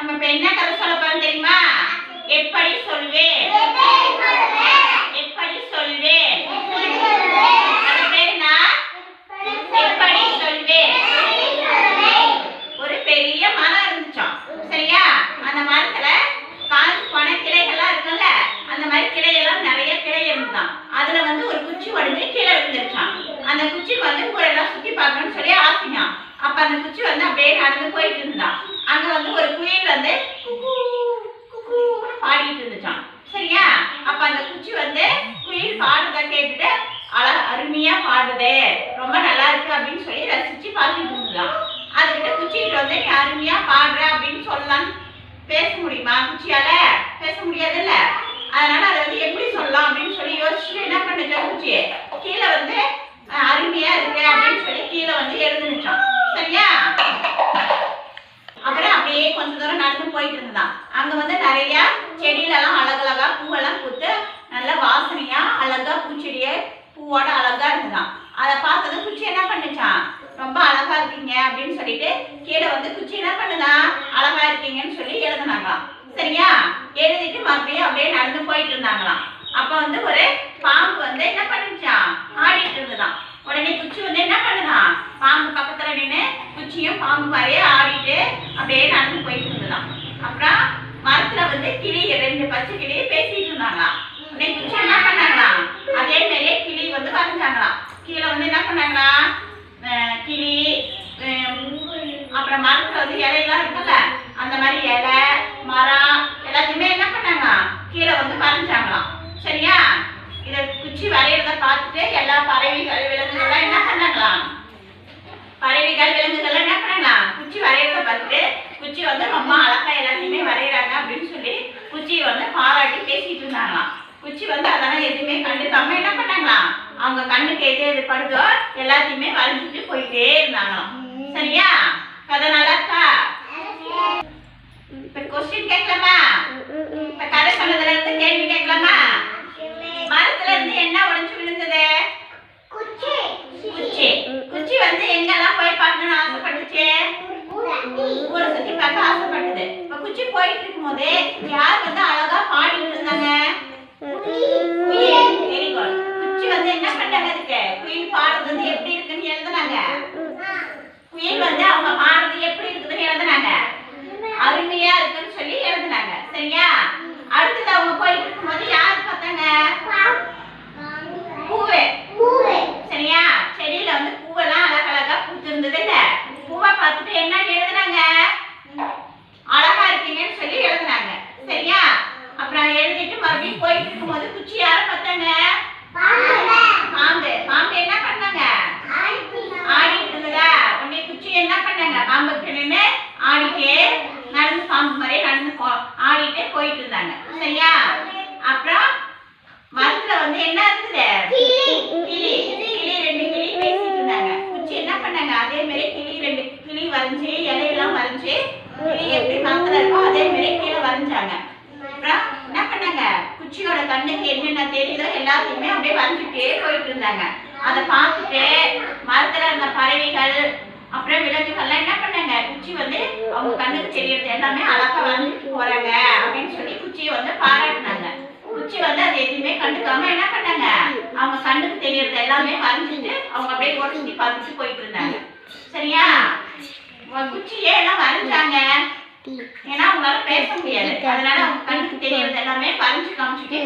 நம்ம இப்ப என்ன கதை சொல்ல போறோம் தெரியுமா? எப்படி சொல்வேன்? எப்படி சொல்வேன்? அது பேரு நான் எப்படி சொல்வேன்? ஒரு பெரிய மரம் இருந்துச்சாம். சரியா? அந்த மரத்துல காஞ்சு போன கிளைகள்லாம் இருக்குல்ல அந்த மாதிரி கிளையெல்லாம் நிறைய கிளை இருந்தான் அதுல வந்து ஒரு குச்சி உடஞ்சி கீழே விழுந்துருச்சான் அந்த குச்சி வந்து ஊரெல்லாம் சுத்தி பார்க்கணும்னு சொல்லி ஆசையாம். அப்ப அந்த குச்சி வந்து அப்படியே நடந்து போயிட்டு இருந்தான் அங்க வந்து ஒரு குயில் வந்து குக்கூ, குக்கூன்னு பாடிட்டு இருந்துச்சான் சரியா? அப்ப அந்த குச்சி வந்து குயில் பாடுறத கேட்டுட்டு அழ அருமையா பாடுதே. ரொம்ப நல்லா இருக்கு அப்படின்னு சொல்லி ரசிச்சு பார்த்துட்டு இருந்தான். அதுக்கிட்ட குச்சிக்கிட்ட வந்து நீ அருமையா பாடுற அப்படின்னு சொல்லலாம்னு பேச முடியுமா குச்சியால? பேச முடியாதுல்ல? அதனால அதை வந்து எப்படி சொல்லலாம் அப்படின்னு சொல்லி யோசிச்சுட்டு என்ன பண்ணுச்சு குச்சி? கீழே வந்து நிறைய செடியிலலாம் அழகழகா பூவெல்லாம் பூத்து நல்ல வாசனையாக அழகா பூச்செடியே பூவோட அழகா இருந்தான் அதை பார்த்தது குச்சி என்ன பண்ணுச்சான் ரொம்ப அழகா இருக்கீங்க அப்படின்னு சொல்லிட்டு கீழே வந்து குச்சி என்ன பண்ணுதா? அழகா இருக்கீங்கன்னு சொல்லி எழுதுனாங்களாம். சரியா? எழுதிட்டு மறுபடியும் அப்படியே நடந்து போயிட்டு இருந்தாங்களாம். அப்ப வந்து ஒரு பாம்பு வந்து என்ன பண்ணுச்சான் ஆடிட்டு இருந்ததான் உடனே குச்சி வந்து என்ன பண்ணுதான் பாம்பு பக்கத்துல நின்று குச்சியும் பாம்பு மாதிரியே ஆடிட்டு அப்படியே நடந்து போயிட்டு இருந்ததான் அப்புறம் மரத்துல வந்து கிளி ரெண்டு பச்சை கிளி பேசிட்டு இருந்தாங்களாம். நெக்ஸ்ட் என்ன பண்ணாங்களாம்? அதே மாதிரியே கிளி வந்து வரைஞ்சாங்களாம் கீழே வந்து என்ன பண்ணாங்களாம்? அஹ் கிளி அப்புறம் மரத்துல வந்து இலையெல்லாம் இருக்குல்ல அந்த மாதிரி இலை மரம் எல்லாத்தையுமே என்ன பண்ணாங்களாம்? கீழே வந்து வரைஞ்சாங்களாம் சரியா? இதை குச்சி வரையிறத பார்த்துட்டு எல்லா பறவைகள் விலங்குகள்லாம் என்ன பண்ணாங்களாம்? பறவைகள் விலங்குகள்லாம் என்ன பண்ணாங்களாம் குச்சி வரையறத பார்த்துட்டு குச்சி வந்து ரொம்ப அழகா எல்லாத்தையுமே வரைகிறாங்க அப்படின்னு சொல்லி குச்சியை வந்து பாராட்டி இருந்தாங்களாம் குச்சி வந்து அதெல்லாம் எதுவுமே கண்டுக்காம என்ன பண்ணாங்களாம்? அவங்க கண்ணுக்கு எது எது படுதோ எல்லாத்தையுமே வரைஞ்சிட்டு போயிட்டே இருந்தாங்களாம். சரியா? கதை நல்லா இருக்கா? இப்ப கொஸ்டின் கேட்கலாமா? இப்ப கதை சொன்னதுல இருந்து கேள்வி கேட்கலாமா? மரத்துல இருந்து என்ன உடைஞ்சு விழுந்தது? குச்சி. குச்சி. வந்து எங்கெல்லாம் போய் பார்க்கணும்னு ஆசைப்பட்டுச்சு? ஊரை சுத்தி பார்க்க இப்ப குச்சி போயிட்டு இருக்கும்போது யார் வந்து அழகா பாடிட்டு இருந்தாங்க வெரி குட் குச்சி வந்து என்ன பண்ணாங்க அதுக்கு? குயில் பாடுறது வந்து எப்படி இருக்குன்னு எழுதுனாங்க. குயில் வந்து அவங்க பாடுறது எப்படி இருக்குதுன்னு எழுதுனாங்க. அருமையா இருக்குன்னு சொல்லி எழுதுனாங்க. சரியா அடுத்தது அவங்க போயிட்டு இருக்கும்போது யார் பார்த்தாங்க பூவே சரியா செடியில வந்து பூவெல்லாம் அழகழகா பூத்திருந்தது இல்ல பூவை பார்த்துட்டு என்ன எழுதுனாங்க அழகா இருக்கீங்கன்னு சொல்லி எழுதுனாங்க சரியா அப்புறம் எழுதிட்டு மறுபடியும் போயிட்டு இருக்கும்போது குச்சி யார பார்த்தாங்க பாம்பு பாம்பு என்ன பண்ணாங்க ஆடிட்டு இருந்ததா உடனே குச்சி என்ன பண்ணாங்க பாம்புக்கு நின்று ஆடிட்டே நடந்து பாம்பு மாதிரி நடந்து போ ஆடிட்டே போயிட்டு இருந்தாங்க சரியா? அப்புறம் மரத்துல வந்து என்ன இருந்தது கிளி. கிளி. ரெண்டு கிளி பேசிட்டு இருந்தாங்க. குச்சி என்ன பண்ணாங்க? அதே மாதிரி கிளி ரெண்டு கிளி வரைஞ்சு இலையெல்லாம் வரைஞ்சு கிளி எப்படி மரத்துல இருக்கோ அதே மாதிரி கீழே வரைஞ்சாங்க. அப்புறம் என்ன பண்ணாங்க? குச்சியோட கண்ணுக்கு என்னென்ன தெரியுதோ எல்லாத்தையுமே அப்படியே வரைஞ்சிட்டே போயிட்டு இருந்தாங்க அதை பார்த்துட்டு மரத்துல இருந்த அப்புறம் விலங்குகள்லாம் என்ன பண்ணாங்க? குச்சி வந்து அவங்க கண்ணுக்கு தெரியறது எல்லாமே அழகா வரைஞ்சிட்டு போறாங்க அப்படின்னு சொல்லி குச்சியை வந்து பாராட்டினாங்க. குச்சி வந்து அது எதுவுமே கண்டுக்காம என்ன பண்ணாங்க? அவங்க கண்ணுக்கு தெரியறது எல்லாமே வரைஞ்சிட்டு அவங்க அப்படியே ஓட சுத்தி பார்த்துட்டு போயிட்டு இருந்தாங்க. சரியா? குச்சியே எல்லாம் வரைஞ்சாங்க ஏன்னா அவங்களால பேச முடியாது. அதனால அவங்க கண்ணுக்கு தெரியறது எல்லாமே வரைஞ்சு காமிச்சுட்டே